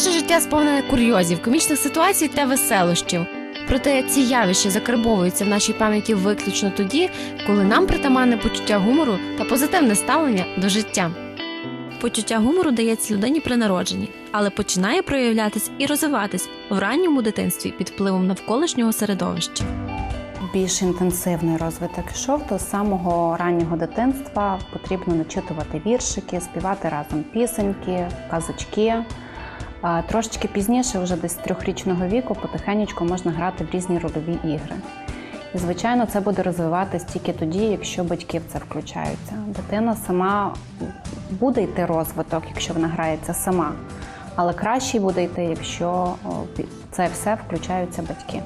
Наше життя сповнене курйозів, комічних ситуацій та веселощів. Проте ці явища закарбовуються в нашій пам'яті виключно тоді, коли нам притаманне почуття гумору та позитивне ставлення до життя. Почуття гумору дається людині при народженні, але починає проявлятись і розвиватись в ранньому дитинстві під впливом навколишнього середовища. більш інтенсивний розвиток йшов, з самого раннього дитинства потрібно начитувати віршики, співати разом пісеньки, казочки. Трошечки пізніше, вже десь з трьохрічного віку, потихеньку можна грати в різні рольові ігри. І, звичайно, це буде розвиватись тільки тоді, якщо батьки в це включаються. Дитина сама буде йти розвиток, якщо вона грається сама, але краще буде йти, якщо це все включаються батьки.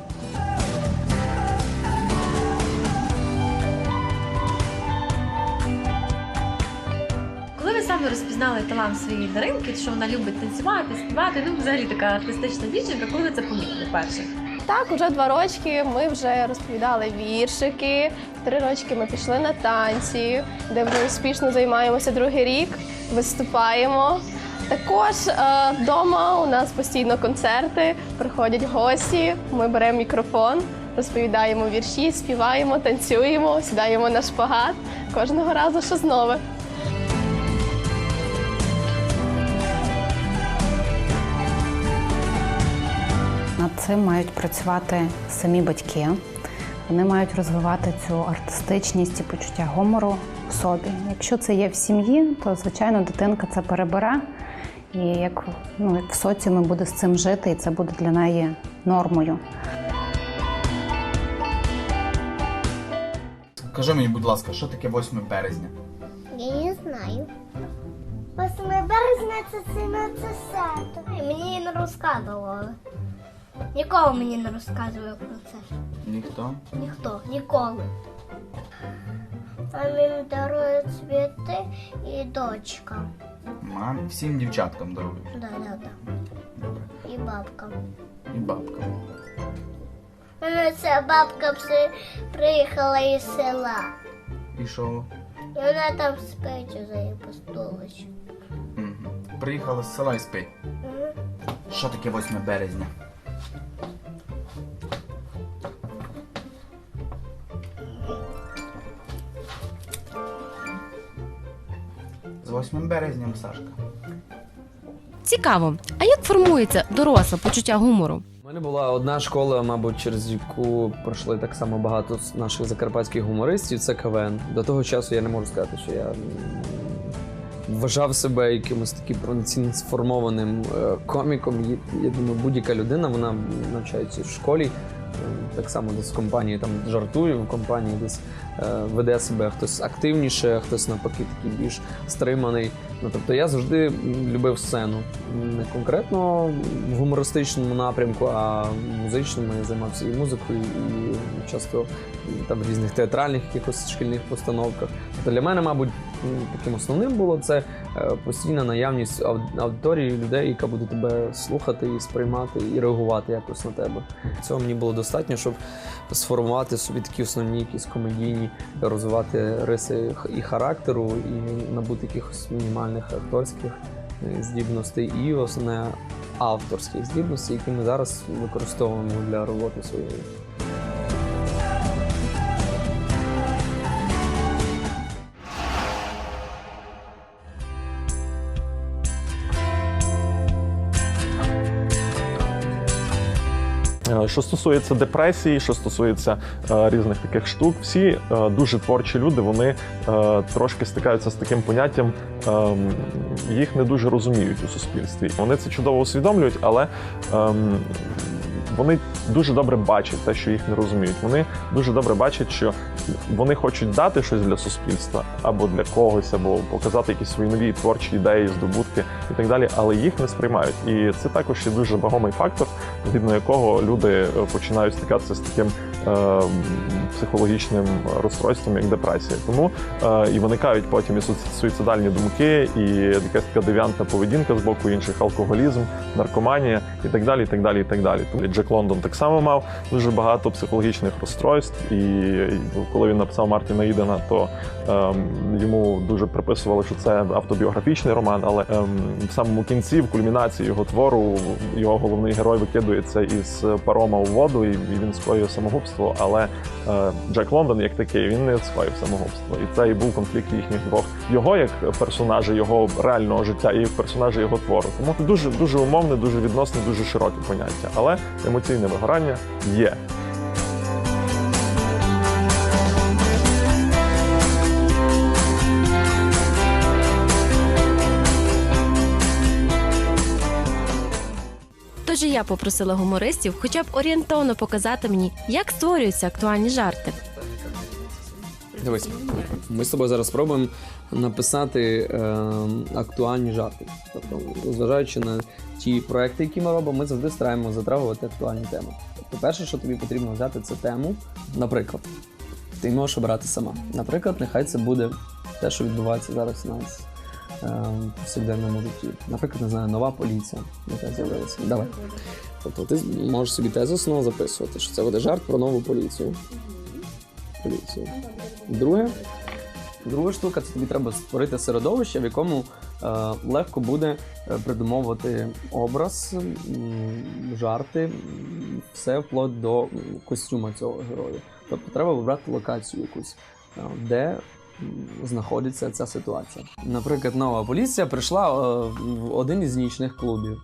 Саме розпізнали талант своєї Даринки, що вона любить танцювати, співати, ну взагалі така артистична дівчинка, коли ви це помітили перше? Так, уже два рочки ми вже розповідали віршики. Три рочки ми пішли на танці, де вже успішно займаємося другий рік, виступаємо. Також е, вдома у нас постійно концерти, приходять гості. Ми беремо мікрофон, розповідаємо вірші, співаємо, танцюємо, сідаємо на шпагат. Кожного разу щось нове. Цим мають працювати самі батьки. Вони мають розвивати цю артистичність і почуття гумору в собі. Якщо це є в сім'ї, то звичайно дитинка це перебере. І як, ну, як в соціумі буде з цим жити, і це буде для неї нормою. Скажи мені, будь ласка, що таке 8 березня? Я не знаю. 8 березня це сина це свято. Мені не розказували. Ніколи мені не розказували про це. Ніхто. Ніхто, ніколи. А він дарує цвіти і дочка. Мамі, всім дівчаткам даруєш. Да, да, да. Добре. І бабка. І бабкам. Мене ця бабка при- приїхала із села. І що? І вона там спить за її постулочку. Угу. Приїхала з села і спить. Що таке 8 березня? 8 березням, Сашка. Цікаво, а як формується доросле почуття гумору? У мене була одна школа, мабуть, через яку пройшли так само багато з наших закарпатських гумористів. Це КВН. До того часу я не можу сказати, що я вважав себе якимось таким повноцінно сформованим е, коміком. Я думаю, будь-яка людина вона навчається в школі. Так само десь в компанії там жартує, в компанії десь е, веде себе хтось активніше, хтось навпаки такий більш стриманий. Ну, тобто я завжди любив сцену. Не конкретно в гумористичному напрямку, а музичному я займався і музикою, і часто там в різних театральних якихось шкільних постановках. Тобто для мене, мабуть, таким основним було це е, постійна наявність аудиторії людей, яка буде тебе слухати і сприймати, і реагувати якось на тебе. Цього мені було достатньо, щоб сформувати собі такі основні якісь комедійні, розвивати риси і характеру, і набути якихось мінімальних акторських е, здібностей, і основне авторських здібностей, які ми зараз використовуємо для роботи своєї. Що стосується депресії, що стосується е, різних таких штук, всі е, дуже творчі люди, вони е, трошки стикаються з таким поняттям, ем, їх не дуже розуміють у суспільстві. Вони це чудово усвідомлюють, але ем, вони дуже добре бачать те, що їх не розуміють. Вони дуже добре бачать, що вони хочуть дати щось для суспільства або для когось, або показати якісь свої нові творчі ідеї, здобутки і так далі, але їх не сприймають. І це також є дуже вагомий фактор, згідно якого люди е, починають стикатися з таким психологічним розстройством, як депресія. Тому е, і виникають потім і суїцидальні думки, і якась така девіантна поведінка з боку інших, алкоголізм, наркоманія і так далі. І так далі, і так далі. Тому Джек Лондон так само мав дуже багато психологічних розстройств. І коли він написав Мартіна Ідена, то ем, йому дуже приписували, що це автобіографічний роман. Але ем, в самому кінці, в кульмінації його твору, його головний герой викидується із парома у воду, і він скоює самогубство. Але е, Джек Лондон, як такий, він не скоїв самогубство. І це і був конфлікт їхніх двох. Його як персонажа, його реального життя і як персонажа його твору. Тому дуже дуже умовне, дуже відносне, дуже широке поняття. Але емоційне вигорання є. Тож я попросила гумористів хоча б орієнтовно показати мені, як створюються актуальні жарти. Дивись, ми з тобою зараз спробуємо написати е, актуальні жарти. Тобто, зважаючи на ті проекти, які ми робимо, ми завжди стараємося затрагувати актуальні теми. Тобто, перше, що тобі потрібно взяти, це тему. Наприклад, ти можеш обирати сама. Наприклад, нехай це буде те, що відбувається зараз у нас в повсякденному житті. Наприклад, не знаю, нова поліція, яка з'явилася. Давай. Тобто ти можеш собі тезу основу записувати, що це буде жарт про нову поліцію. Поліцію. Друге, друга штука це тобі треба створити середовище, в якому е, легко буде е, придумовувати образ, жарти, все вплоть до костюма цього героя. Тобто треба вибрати локацію якусь, е, де знаходиться ця ситуація. Наприклад, нова поліція прийшла е, в один із нічних клубів.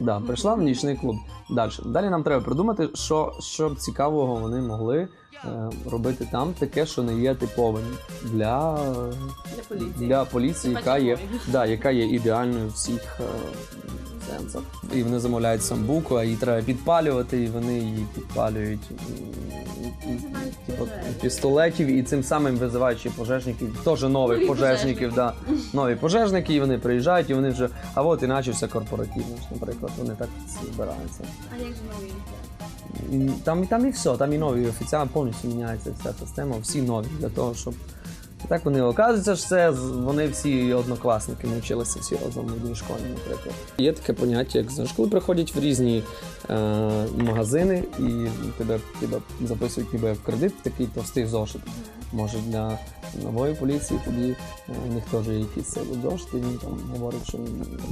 Да, прийшла в нічний клуб. Далі. Далі нам треба придумати, що, що б цікавого вони могли е, робити там, таке, що не є типовим для, для поліції, яка є, да, яка є ідеальною всіх е, сенсах. І вони замовляють самбуку, а її треба підпалювати, і вони її підпалюють типу, пістолетів, і цим самим визиваючи пожежників, теж нових пожежників, да, нові пожежники, і вони приїжджають, і вони вже, а от і начався корпоратив, наш, наприклад, вони так збираються. А як же нові? Там, там і все, там і нові офіціально повністю міняється вся система, всі нові для того, щоб. Так вони оказується, що це вони всі однокласники, ми вчилися всі разом в одній школі, наприклад. Є таке поняття, як знаєш, коли приходять в різні е, магазини і тебе, тебе записують ніби в кредит такий товстий зошит. Може для нової поліції тоді е, у них теж є якісь цей от він там говорить, що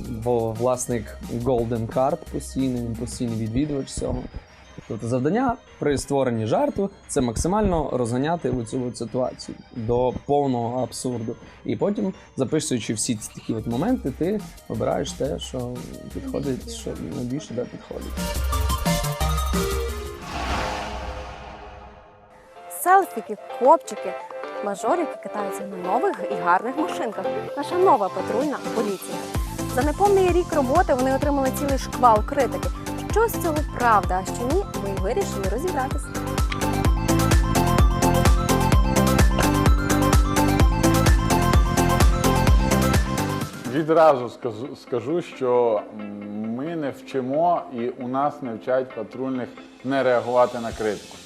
бо власник Golden Card постійний, він постійний відвідувач цього. Тобто завдання при створенні жарту це максимально розганяти цю ситуацію до повного абсурду. І потім, записуючи всі ці такі от моменти, ти обираєш те, що підходить, що найбільше де підходить. селфіки, копчики, мажори, які катаються на нових і гарних машинках. Наша нова патрульна поліція. За неповний рік роботи вони отримали цілий шквал критики. Що з цього правда, а що ні, ми вирішили розібратися. Відразу скажу, скажу, що ми не вчимо і у нас не вчать патрульних не реагувати на критику.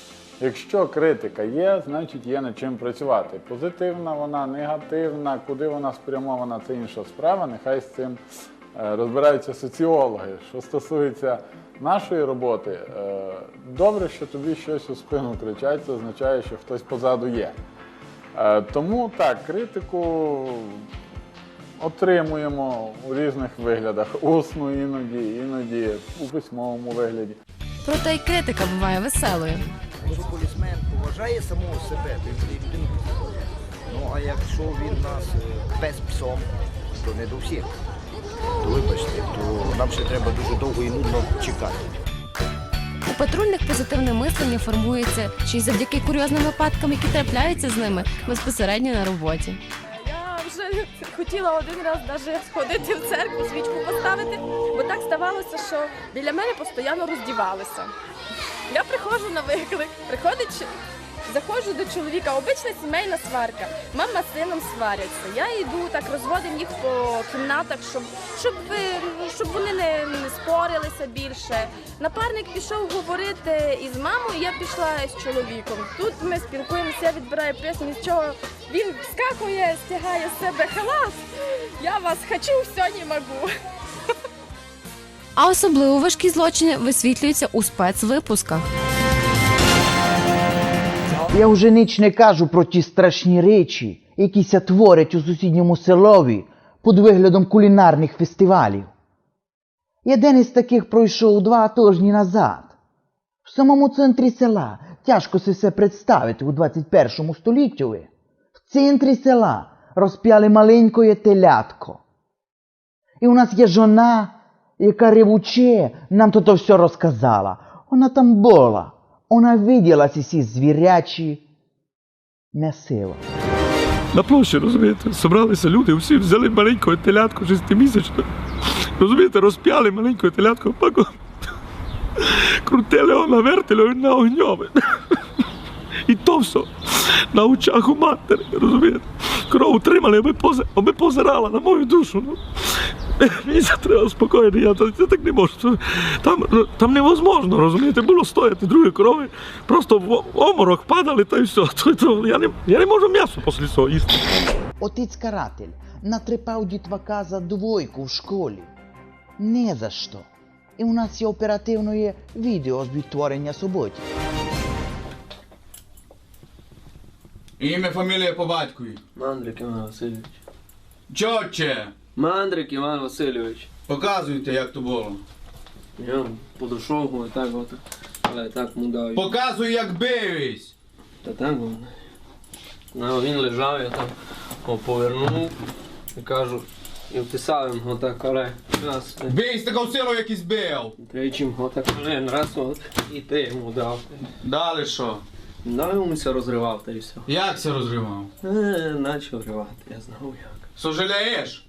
Якщо критика є, значить є над чим працювати. Позитивна вона, негативна, куди вона спрямована, це інша справа. Нехай з цим е, розбираються соціологи. Що стосується нашої роботи, е, добре, що тобі щось у спину кричать, це означає, що хтось позаду є. Е, Тому так, критику отримуємо у різних виглядах. Усну іноді, іноді у письмовому вигляді. Проте й критика буває веселою. Якщо полісмен поважає самого себе, то він. Ну а якщо він нас без псом, то не до всіх. То вибачте, то нам ще треба дуже довго і нудно чекати. У патрульних позитивне мислення формується ще й завдяки курйозним випадкам, які трапляються з ними безпосередньо на роботі. Я вже хотіла один раз навіть сходити в церкву, свічку поставити, бо так ставалося, що біля мене постійно роздівалися. Я приходжу на виклик, приходить Заходжу до чоловіка, обична сімейна сварка. Мама з сином сваряться. Я йду так, розводимо їх по кімнатах, щоб, щоб, щоб вони не, спорилися більше. Напарник пішов говорити із мамою, я пішла з чоловіком. Тут ми спілкуємося, я відбираю пісню, з чого він скакує, стягає з себе халат. Я вас хочу, все не можу. А особливо важкі злочини висвітлюються у спецвипусках. Я вже ніч не кажу про ті страшні речі, які ся творять у сусідньому селові під виглядом кулінарних фестивалів. Один із таких пройшов два тижні назад. В самому центрі села тяжко си все представити у 21 столітті. В центрі села розп'яли маленькое телятко. І у нас є жона, яка ревуче нам то все розказала. Вона там була. Вона виділа ці звірячі м'ясила. На площі, розумієте, зібралися люди, всі взяли маленького телятку шестимісячного. Розумієте, розп'яли маленького телятку, паку. Крутили його на вертелю на огньові. І то все на очах у матері, розумієте? Кров тримали, аби, аби позирала на мою душу. Ну. Мені це треба спокійно, я, я так не можу. Там, там невозможно, розумієте, було стояти другі корови, просто в оморок падали та й все. То, то, я, не, я не можу м'ясо після цього їсти. Отець каратель натрепав дітвака за двойку в школі. Не за що. І у нас є оперативне відео з відтворення суботів. Ім'я, фамілія по батькові. Мандрик Іван Васильович. Чотче! Мандрик Іван Васильович. Показуйте, як то було. Я подошов, і так от. Але так му дав. Показуй, як бивись. Та так воно. Ну, він лежав, я там о, повернув і кажу, і вписав йому отак, але раз. Бий з такою силою, як і збив. Тричі отак один раз от, і ти йому дав. Далі що? Дав йому все розривав та й все. Як це розривав? Е, Начав ривати, я знав як. Сожалієш?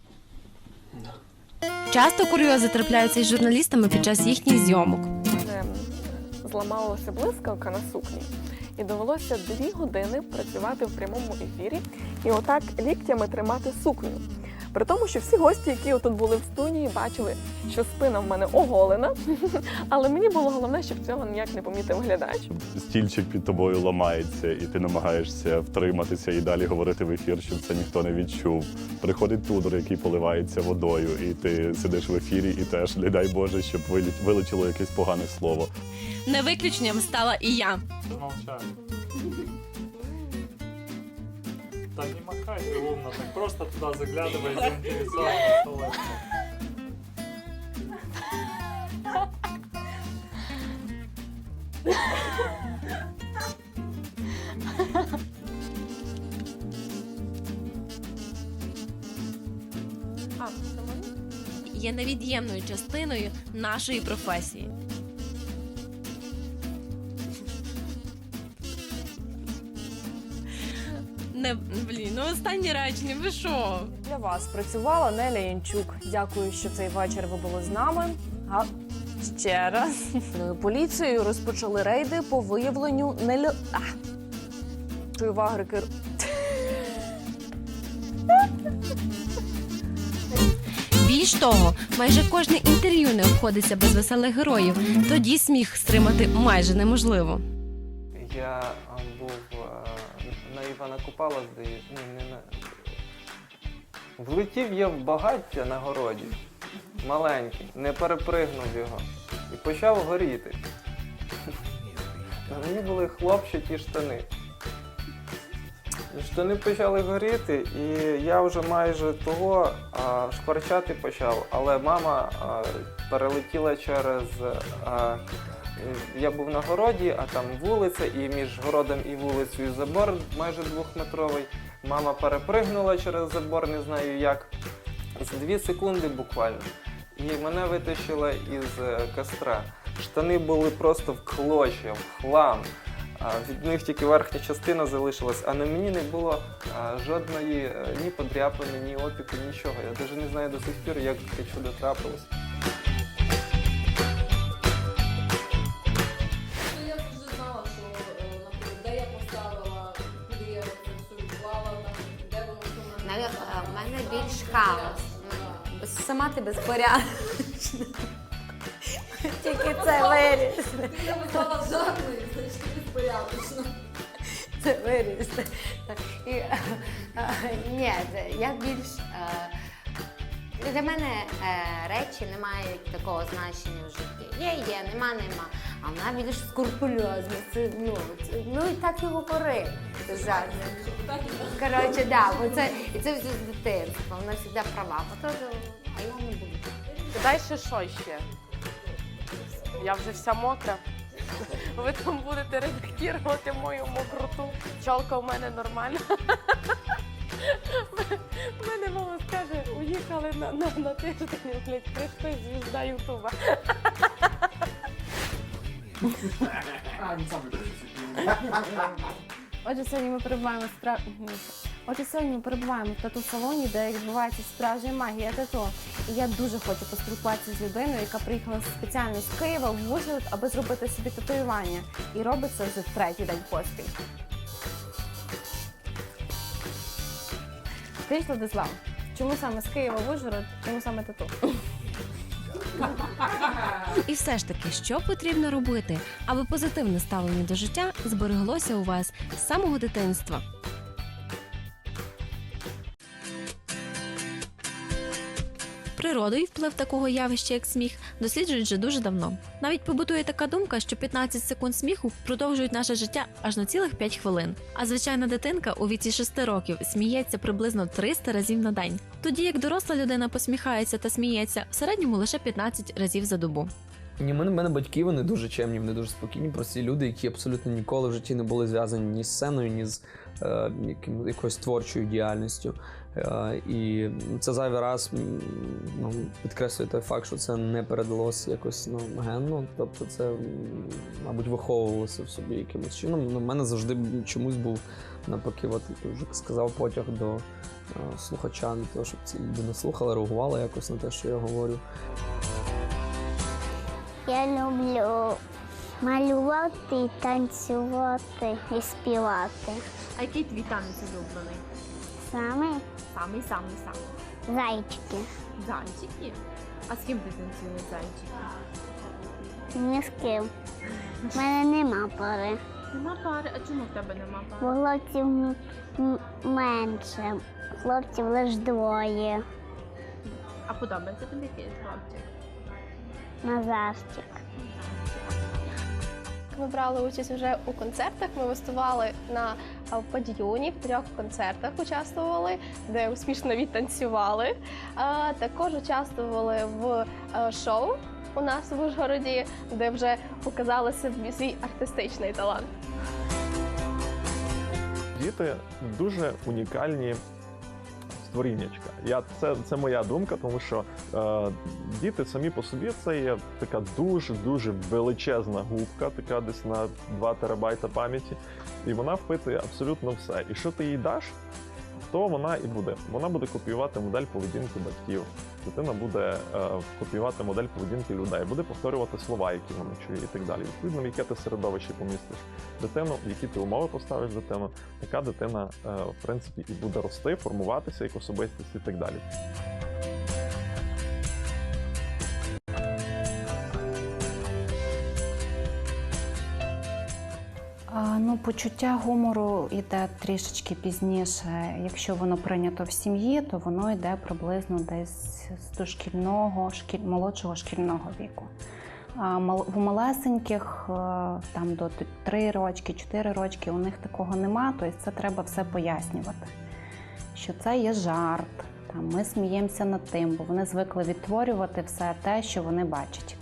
Часто курйози трапляються із журналістами під час їхніх зйомок. Зламалася блискавка на сукні, і довелося дві години працювати в прямому ефірі і отак ліктями тримати сукню. При тому, що всі гості, які тут були в студії, бачили, що спина в мене оголена, але мені було головне, щоб цього ніяк не помітив глядач. стільчик під тобою ламається, і ти намагаєшся втриматися і далі говорити в ефір, щоб це ніхто не відчув. Приходить тудор, який поливається водою, і ти сидиш в ефірі, і теж не дай Боже, щоб вилетіло якесь погане слово. Не виключенням стала і я. Молчали. Да не махай ты умно, так просто туда заглядывай заинтересованно моє? Є невід'ємною частиною нашої професії. Ну останні речення, ви що? Для вас працювала Неля Янчук. Дякую, що цей вечір ви були з нами. А ще раз поліцією розпочали рейди по виявленню нелю... А. Чую вагрики. Більш того, майже кожне інтерв'ю не обходиться без веселих героїв. Тоді сміх стримати майже неможливо. Я на Івана Купала, здається. Ні, не на. Влетів я в багаття на городі. Маленький, не перепригнув його. І почав горіти. На мені були хлопчаті штани. Штани почали горіти, і я вже майже того а, шкварчати почав, але мама а, перелетіла через. А, я був на городі, а там вулиця, і між городом і вулицею забор майже двохметровий. Мама перепригнула через забор, не знаю як. За дві секунди буквально. І мене витащила із е, костра. Штани були просто в клочья, в хлам. Від них тільки верхня частина залишилась, а на мені не було жодної е, ні подряпини, ні опіку, нічого. Я навіть не знаю до сих пір, як таке чудо трапилось. Безпорядочна. Тільки це виріс. Я стала жадною, значить безпорядочно. Це виріс. І, ні, це- я більш. е, Для мене е, речі не мають такого значення в житті. Є, є, нема, нема. А вона більш скрупульозна. Це, ну, це, ну і так і говори. Це жадно. Коротше, да, оце, і це все з дитинства. Вона завжди права. Бо то, а я не буду. Дай ще що ще? Я вже вся мокра. Ви там будете редактувати мою мокроту. Чолка у мене нормальна. У мене мама скаже, уїхали на, на, на тиждень, блядь, прийшли звізда Ютуба. Отже, сьогодні ми перебуваємо в спра... Отже, сьогодні ми перебуваємо в тату-салоні, де відбувається справжня магія тату. І я дуже хочу поспілкуватися з людиною, яка приїхала спеціально з Києва в Ужгород, аби зробити собі татуювання. І робить це вже третій день поспіль. Скажіть, Владислав, чому саме з Києва в Ужгород, чому саме тату? І все ж таки, що потрібно робити, аби позитивне ставлення до життя збереглося у вас з самого дитинства? Природу вплив такого явища, як сміх, досліджують вже дуже давно. Навіть побутує така думка, що 15 секунд сміху продовжують наше життя аж на цілих 5 хвилин. А звичайна дитинка у віці 6 років сміється приблизно 300 разів на день, тоді як доросла людина посміхається та сміється в середньому лише 15 разів за добу. Ні, мене, мене батьки вони дуже чемні, вони дуже спокійні, прості люди, які абсолютно ніколи в житті не були зв'язані ні з сценою, ні з е, яким, якоюсь творчою діяльністю. Е, і це зайвий раз ну, підкреслює той факт, що це не передалось якось ну, генно. Тобто це, мабуть, виховувалося в собі якимось чином. Ну, в мене завжди чомусь був навпаки, от я вже сказав, потяг до е, слухача, для того, щоб ці люди не слухали, реагували якось на те, що я говорю. Я люблю малювати, танцювати і співати. А який твій танець улюблений? Саме Самий, самий, самий. зайчики. Зайчики? А з ким ти танцюєш зайчики? Ні з ким. У мене нема пари. Нема пари. А чому в тебе нема Бо пари? хлопців м- м- менше. Хлопців лише двоє. А подобається тобі якийсь хлопчик? Назарчик. Ми брали участь вже у концертах. Ми виступали на а, подіюні, в трьох концертах участвували, де успішно відтанцювали. Також участвували в шоу у нас в Ужгороді, де вже показали свій артистичний талант. Діти дуже унікальні створіннячка. Я, це, це моя думка, тому що е, діти самі по собі це є така дуже-дуже величезна губка, така десь на 2 терабайта пам'яті, і вона впитує абсолютно все. І що ти їй даш, то вона і буде. Вона буде копіювати модель поведінки батьків. Дитина буде е, копіювати модель поведінки людей, буде повторювати слова, які вона чує, і так далі. Відповідно, в яке ти середовище помістиш дитину, в які ти умови поставиш дитину, така дитина, е, в принципі, і буде рости, формуватися як особистість і так далі. Ну, почуття гумору йде трішечки пізніше. Якщо воно прийнято в сім'ї, то воно йде приблизно десь з дошкільного, шкіль, молодшого шкільного віку. А в малесеньких е, там до 3 рочки, 4 рочки у них такого нема, тобто це треба все пояснювати. Що це є жарт, там, ми сміємося над тим, бо вони звикли відтворювати все те, що вони бачать.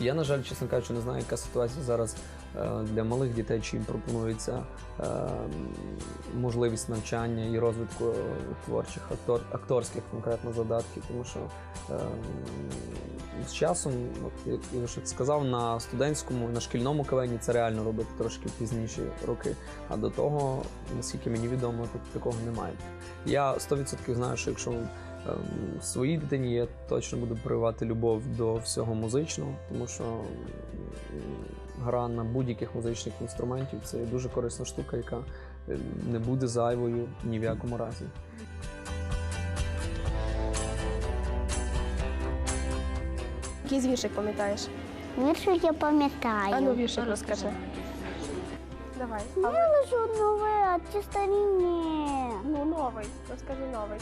Я, на жаль, чесно кажучи, не знаю, яка ситуація зараз е, для малих дітей, чи їм пропонується е, можливість навчання і розвитку творчих актор, акторських конкретно задатків, тому що е, з часом, як я сказав, на студентському, на шкільному кавені це реально робити трошки пізніші роки. А до того, наскільки мені відомо, тут такого немає. Я 100% знаю, що якщо своїй дитині я точно буду прививати любов до всього музичного, тому що гра на будь-яких музичних інструментів це дуже корисна штука, яка е, не буде зайвою ні в якому разі. Який віршик пам'ятаєш? Віршик я пам'ятаю. А ну віршик розкажи. Давай. Я лише нове, а ті старі ні. Ну, новий. Розкажи новий.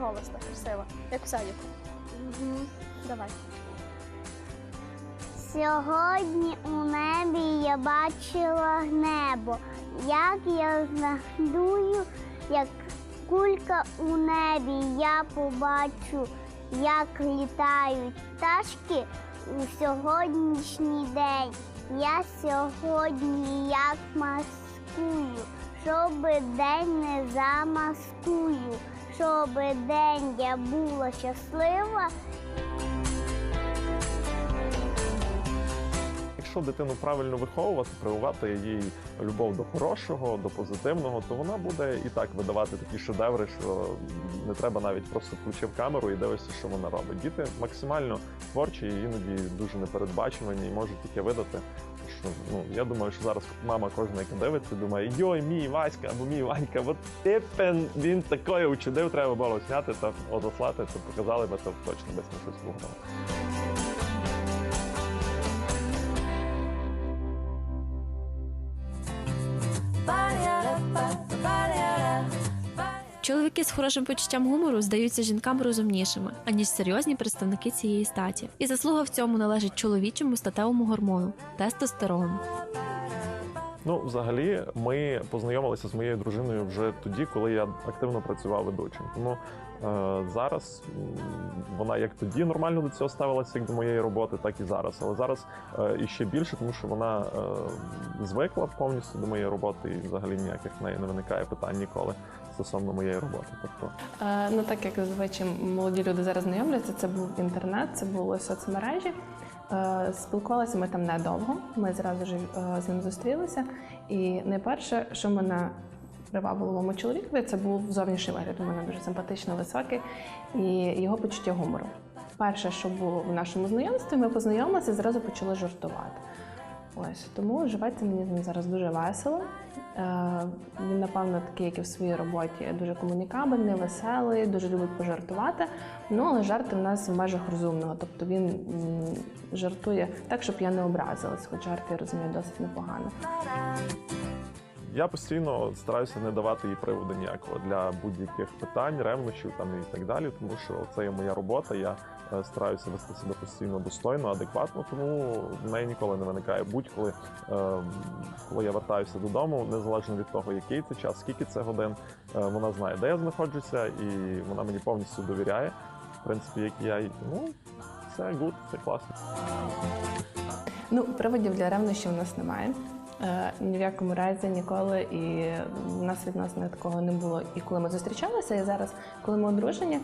Голосно, красиво. Як в садіку. Давай. Сьогодні у небі я бачила небо, як я знаглюю, як кулька у небі, я побачу, як літають пташки у сьогоднішній день. Я сьогодні як маскую, щоби день не замаскую, щоби день я була щаслива. Якщо дитину правильно виховувати, прививати їй любов до хорошого, до позитивного, то вона буде і так видавати такі шедеври, що не треба навіть просто включив камеру і дивишся, що вона робить. Діти максимально творчі іноді дуже непередбачувані і можуть таке видати. Що ну я думаю, що зараз мама кожна, яка дивиться, думає, йой, мій Васька або мій Ванька, от типен він такою учудив, треба було зняти та отослати, то показали би то точно десь на щось виграло. Чоловіки з хорошим почуттям гумору здаються жінкам розумнішими, аніж серйозні представники цієї статі. І заслуга в цьому належить чоловічому статевому гормону тестостерону. Ну, взагалі, ми познайомилися з моєю дружиною вже тоді, коли я активно працював ведучим. Тому е, зараз вона як тоді нормально до цього ставилася, як до моєї роботи, так і зараз. Але зараз е, іще більше, тому що вона е, звикла повністю до моєї роботи, і взагалі ніяких в неї не виникає питань ніколи стосовно моєї роботи. Тобто, Е, Ну так як зазвичай молоді люди зараз знайомляться, це був інтернет, це були соцмережі. Е, Спілкувалися ми там недовго. Ми зразу ж е, з ним зустрілися. І найперше, що мене привабило моєму чоловікові, це був зовнішній вигляд. У мене дуже симпатично високий і його почуття гумору. Перше, що було в нашому знайомстві, ми познайомилися і зразу почали жартувати. Ось тому живеться мені з ним зараз дуже весело. Е, він, напевно, такий, як і в своїй роботі, дуже комунікабельний, веселий, дуже любить пожартувати. Ну, але жарти в нас в межах розумного. Тобто він жартує так, щоб я не образилась, хоч жарти я розумію, досить непогано. Я постійно стараюся не давати їй приводу ніякого для будь-яких питань, ревнощів там і так далі, тому що це є моя робота. Я е, стараюся вести себе постійно достойно, адекватно, тому в неї ніколи не виникає будь-коли, е, коли я вертаюся додому, незалежно від того, який це час, скільки це годин. е, Вона знає, де я знаходжуся, і вона мені повністю довіряє. В принципі, як я й- ну це гуд, це класно. Ну, приводів для ревнощів у нас немає. Е, ні в якому разі ніколи, і в нас відносно такого не було. І коли ми зустрічалися, і зараз, коли ми одружені,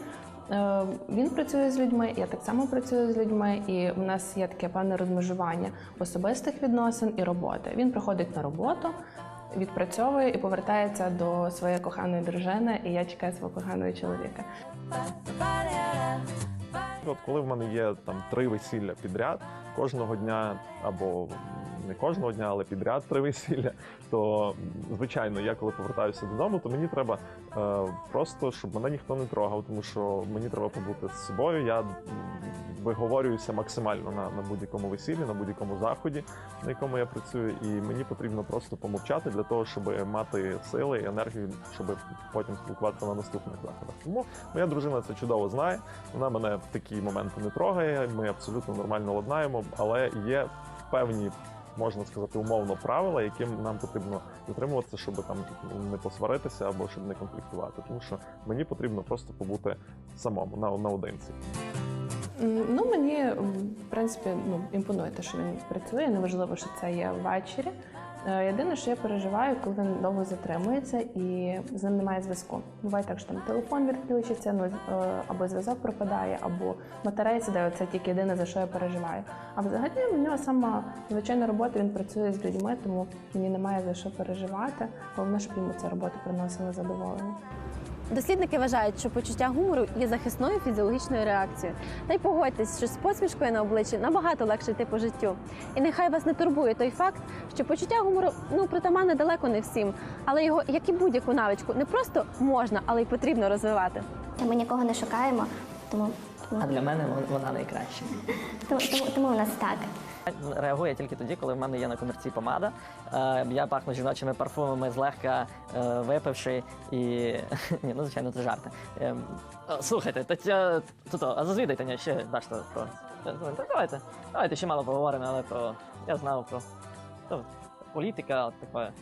е, він працює з людьми, я так само працюю з людьми, і в нас є таке певне розмежування особистих відносин і роботи. Він приходить на роботу. Відпрацьовує і повертається до своєї коханої дружини, і я чекаю свого коханого чоловіка. От коли в мене є там три весілля підряд, кожного дня або не кожного дня, але підряд три весілля, то звичайно, я коли повертаюся додому, то мені треба е, просто, щоб мене ніхто не трогав, тому що мені треба побути з собою. Я виговорююся максимально на, на будь-якому весіллі, на будь-якому заході, на якому я працюю, і мені потрібно просто помовчати для того, щоб мати сили і енергію, щоб потім спілкуватися на наступних заходах. Тому моя дружина це чудово знає. Вона мене в такі моменти не трогає. Ми абсолютно нормально ладнаємо, але є певні. Можна сказати, умовно правила, яким нам потрібно дотримуватися, щоб там не посваритися або щоб не конфліктувати. Тому що мені потрібно просто побути самому на наодинці. Ну, мені в принципі ну, імпонує те, що він працює. Неважливо, що це є ввечері. Е, Єдине, що я переживаю, коли він довго затримується і з ним немає зв'язку. Буває так, що там телефон відключиться, ну е, або зв'язок пропадає, або батарея сідає. Це тільки єдине за що я переживаю. А взагалі в нього сама звичайна робота. Він працює з людьми, тому мені немає за що переживати. Головне, щоб йому ця робота приносила задоволення. Дослідники вважають, що почуття гумору є захисною фізіологічною реакцією. Та й погодьтесь, що з посмішкою на обличчі набагато легше йти по життю. І нехай вас не турбує той факт, що почуття гумору ну притаманне далеко не всім, але його, як і будь-яку навичку, не просто можна, але й потрібно розвивати. Ми нікого не шукаємо, тому, А для мене вона найкраща. тому, тому, тому у нас так. Реагує тільки тоді, коли в мене є на комірці помада. Е, я пахну жіночими парфумами злегка е, випивши і. Ні, ну звичайно, це жарти. Е, о, слухайте, ця- то, а зазвідайте мені ще даш то про. Давайте, давайте ще мало поговоримо, але про. Я знав про. Політика, от таке.